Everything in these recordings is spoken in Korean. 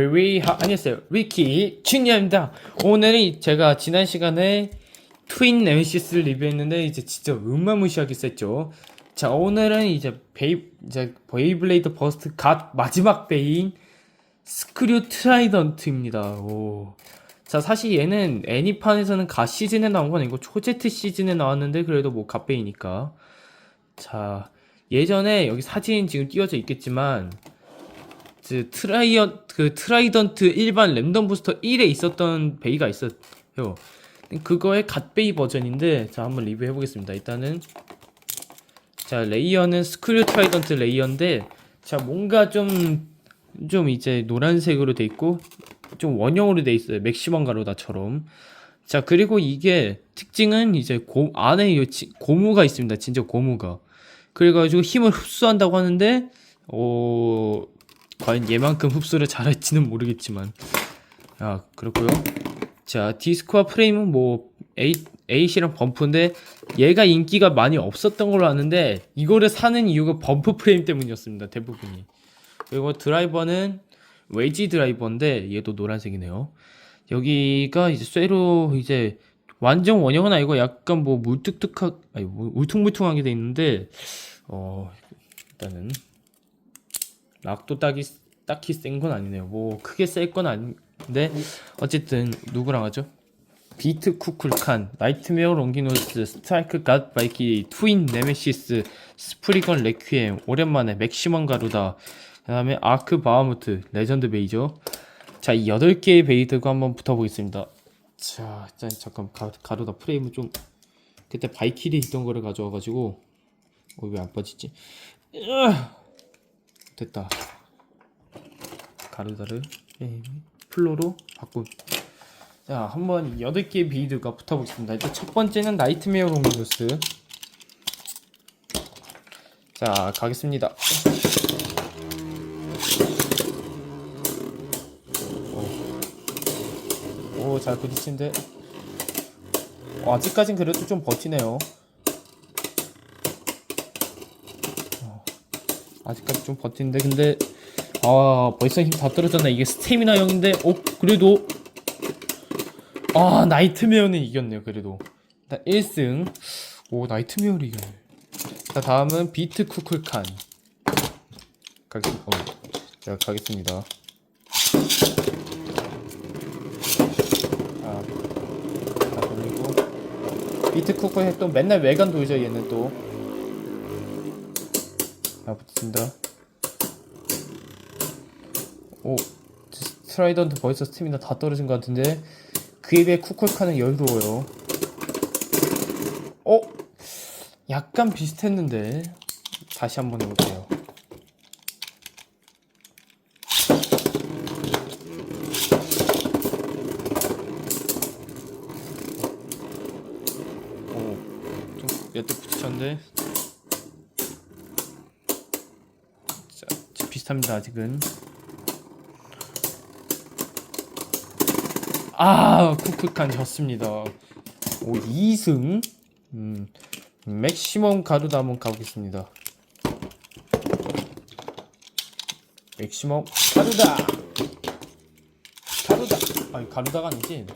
위 하, 안녕하세요. 위키 춘야입니다. 오늘은 제가 지난 시간에 트윈 네메시스를 리뷰했는데 이제 진짜 음마무시하게 셌죠. 자 오늘은 이제 베이 이제 베이블레이드 버스트 갓 마지막 베인 스크류 트라이던트입니다. 오. 자 사실 얘는 애니판에서는 갓 시즌에 나온 건 아니고 초제트 시즌에 나왔는데 그래도 뭐 갓베이니까. 자 예전에 여기 사진 지금 띄워져 있겠지만 그 트라이언 그 트라이던트 일반 랜덤 부스터 1에 있었던 베이가 있었요. 그거의 갓베이 버전인데 자 한번 리뷰해 보겠습니다. 일단은 자 레이어는 스크류 트라이던트 레이어인데 자 뭔가 좀좀 이제 노란색으로 돼 있고 좀 원형으로 돼 있어요. 맥시멈 가로다처럼. 자 그리고 이게 특징은 이제 고 안에 이 지- 고무가 있습니다. 진짜 고무가. 그래가지고 힘을 흡수한다고 하는데 어 과연 얘만큼 흡수를 잘할지는 모르겠지만. 아 그렇고요. 자 디스크와 프레임은 뭐 8, 8이랑 범프인데 얘가 인기가 많이 없었던 걸로 아는데 이거를 사는 이유가 범프 프레임 때문이었습니다 대부분이. 그리고 드라이버는 웨지 드라이버인데 얘도 노란색이네요. 여기가 이제 쇠로 이제 완전 원형은 아니고 약간 뭐 물뚝뚝하 아니 뭐 울퉁불퉁하게 돼 있는데 어 일단은 락도 딱히 딱히 센 건 아니네요. 뭐 크게 셀건 아닌데 어쨌든 누구랑 하죠? 비트 쿠쿨칸, 나이트메어 롱기노스, 스트라이크 갓 바이키, 트윈 네메시스, 스프리건 레퀴엠, 오랜만에 맥시멈 가루다, 그 다음에 아크 바하무트, 레전드 베이죠. 자, 이 8개의 베이드가 한번 붙어보겠습니다. 자, 일단 잠깐 가, 가루다 프레임을 좀 그때 바이킬이 있던 거를 가져와가지고 어, 왜 안 빠지지? 으아! 됐다. 게임 플로로 바꾸. 자, 한번 8개의 비드가 붙어보겠습니다. 일단 첫 번째는 나이트메어 롱뉴스. 자, 가겠습니다. 오, 오, 잘 부딪힌데. 어, 아직까진 그래도 좀 버티네요. 아직까지 좀 버티는데 근데 아 벌써 힘 다 떨어졌네. 이게 스태미나 0인데 어 그래도 아 나이트메어는 이겼네요 그래도. 일단 1승. 오 나이트메어를 이겼네 자 다음은 비트 쿠쿨칸. 가겠, 어, 자 가겠습니다. 자, 자 돌리고. 비트 쿠쿨 또 맨날 외관 돌죠 얘는 또 자, 붙습니다. 오, 스트라이던트 벌써 스태미나 다 떨어진 것 같은데 그에 비해 쿠콜카는 여유로워요. 어? 약간 비슷했는데 다시 한번 해볼게요. 오, 좀몇대 붙였는데 자, 비슷합니다 아직은. 아 쿠쿠칸 졌습니다. 오 2승? 음, 맥시멈 가루다 한번 가보겠습니다. 맥시멈 가루다! 가루다! 아니 가루다가 아니지.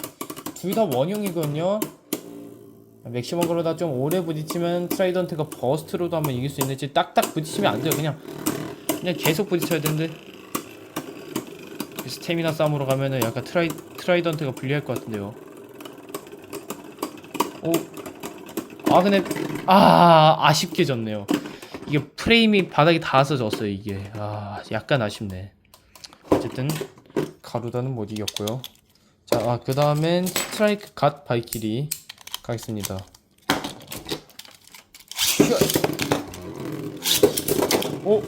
둘 다 원형이거든요. 맥시멈 가루다 좀 오래 부딪히면 트라이던트가 버스트로도 한번 이길 수 있는지 딱딱 부딪히면 안 돼요. 그냥 그냥 계속 부딪혀야 되는데 스태미나 싸움으로 가면은 약간 트라이 트라이던트가 불리할 것 같은데요. 오, 아 근데 아 아쉽게 졌네요. 이게 프레임이 바닥에 닿아서 졌어요 이게. 아 약간 아쉽네. 어쨌든 가루다는 못 이겼고요. 자, 아, 그 다음엔 스트라이크 갓 바이키리 가겠습니다. 오,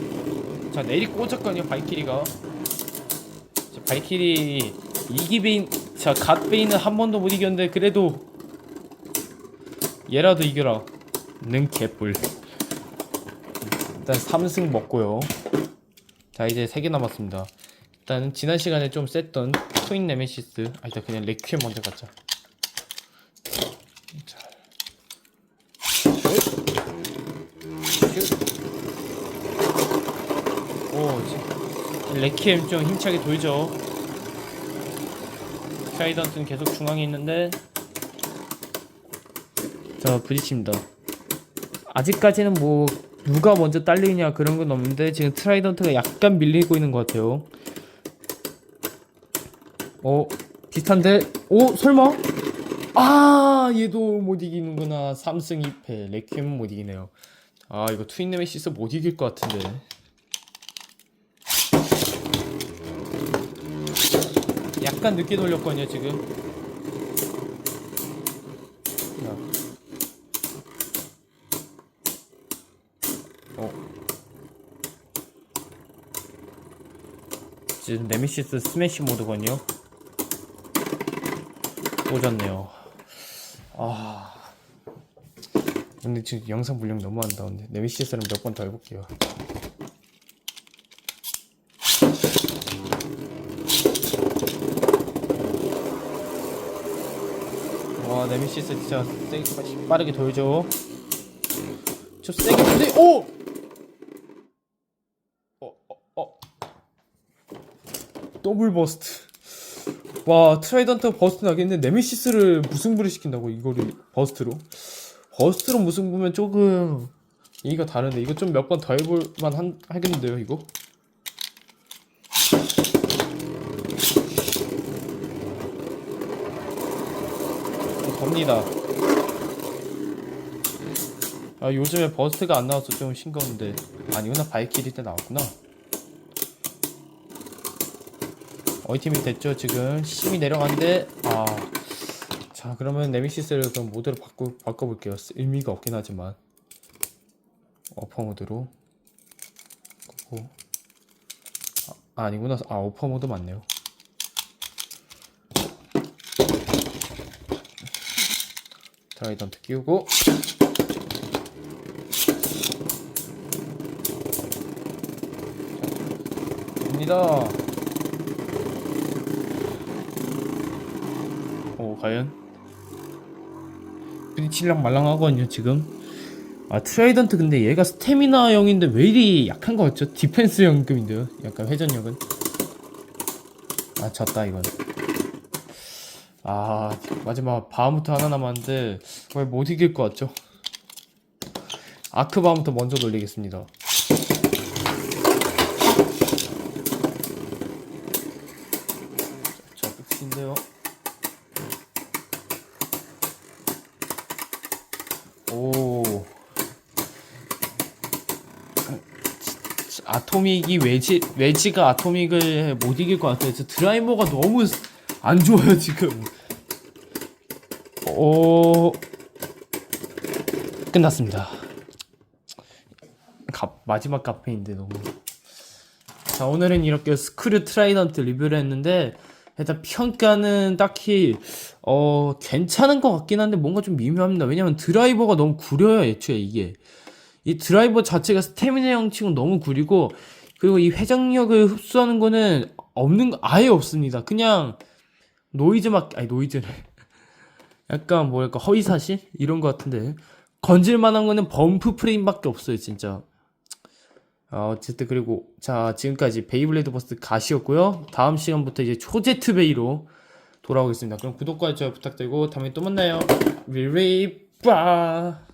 자 내리 꽂았거든요 바이키리가. 자, 바이키리 이기베인 자 갓베인은 한 번도 못 이겼는데 그래도 얘라도 이겨라. 는 개뿔. 일단 3승 먹고요. 자 이제 3개 남았습니다. 일단은 지난 시간에 좀 셌던 트윈 네메시스. 아 일단 그냥 레퀴엠 먼저 갖자 자. 오, 지- 레퀴엠 좀 힘차게 돌죠. 트라이던트는 계속 중앙에 있는데 자 부딪힙니다. 아직까지는 뭐 누가 먼저 딸리냐 그런 건 없는데 지금 트라이던트가 약간 밀리고 있는 것 같아요. 어 비슷한데 오 설마 아 얘도 못 이기는구나 3승 2패 레퀴엠은 못 이기네요. 아 이거 트윈 네메시스 못 이길 것 같은데. 약간 늦게 돌렸거든요 지금. 자. 어. 지금 네미시스 스매시 모드거든요. 또 졌네요. 아. 근데 지금 영상 분량 너무 안 나오는데 네미시스를 몇번 더 해볼게요. 와 네미시스 진짜 세게 빠르게 돌죠. 저 세게 근데 오! 어, 어, 어. 더블 버스트. 와 트라이던트 버스트 나겠는데 네미시스를 무승부를 시킨다고 이거를 버스트로. 버스트로 무승부면 조금 얘기가 다른데 이거 좀 몇 번 더 해볼 만 한, 하겠는데요 이거? 어, 겁니다. 아 요즘에 버스트가 안 나와서 좀 싱거운데. 아니구나 바이키리 때 나왔구나. 어이 팀이 됐죠 지금. 심이 내려갔는데 아. 자 그러면 네미시스를 그럼 모드로 바꿔 바꿔볼게요. 의미가 없긴 하지만. 어퍼 모드로. 고 아, 아니구나. 아 어퍼 모드 맞네요 트라이던트 끼우고. 됩니다. 오 과연? 부딪힐랑 말랑 하거든요 지금. 아 트라이던트 근데 얘가 스태미나 형인데 왜 이리 약한 거 같죠? 디펜스 형급인데요? 약간 회전력은? 아 졌다 이건 아 마지막 바하무트 하나 남았는데 거의 못 이길 것 같죠? 아크 바하무트 먼저 돌리겠습니다 자 끝인데요 오. 아토믹이 외지 외지가 아토믹을 못 이길 것 같아요. 저 드라이버가 너무 안 좋아요 지금. 오. 끝났습니다. 갑 마지막 카페인데 너무. 자 오늘은 이렇게 스크류 트라이던트 리뷰를 했는데 일단 평가는 딱히 어 괜찮은 것 같긴 한데 뭔가 좀 미묘합니다. 왜냐면 드라이버가 너무 구려요 애초에 이게 이 드라이버 자체가 스태미나 형 치고 너무 구리고 그리고 이 회전력을 흡수하는 거는 없는 거 아예 없습니다. 그냥 노이즈 막 아니 노이즈를 약간 뭐랄까 허위사실 이런 것 같은데 건질 만한 거는 범프 프레임밖에 없어요 진짜. 어, 어쨌든 그리고 자 지금까지 베이블레이드 버스 가시였고요. 다음 시간부터 이제 초제트 베이로 돌아오겠습니다. 그럼 구독과 좋아요 부탁드리고 다음에 또 만나요. 위리 빠.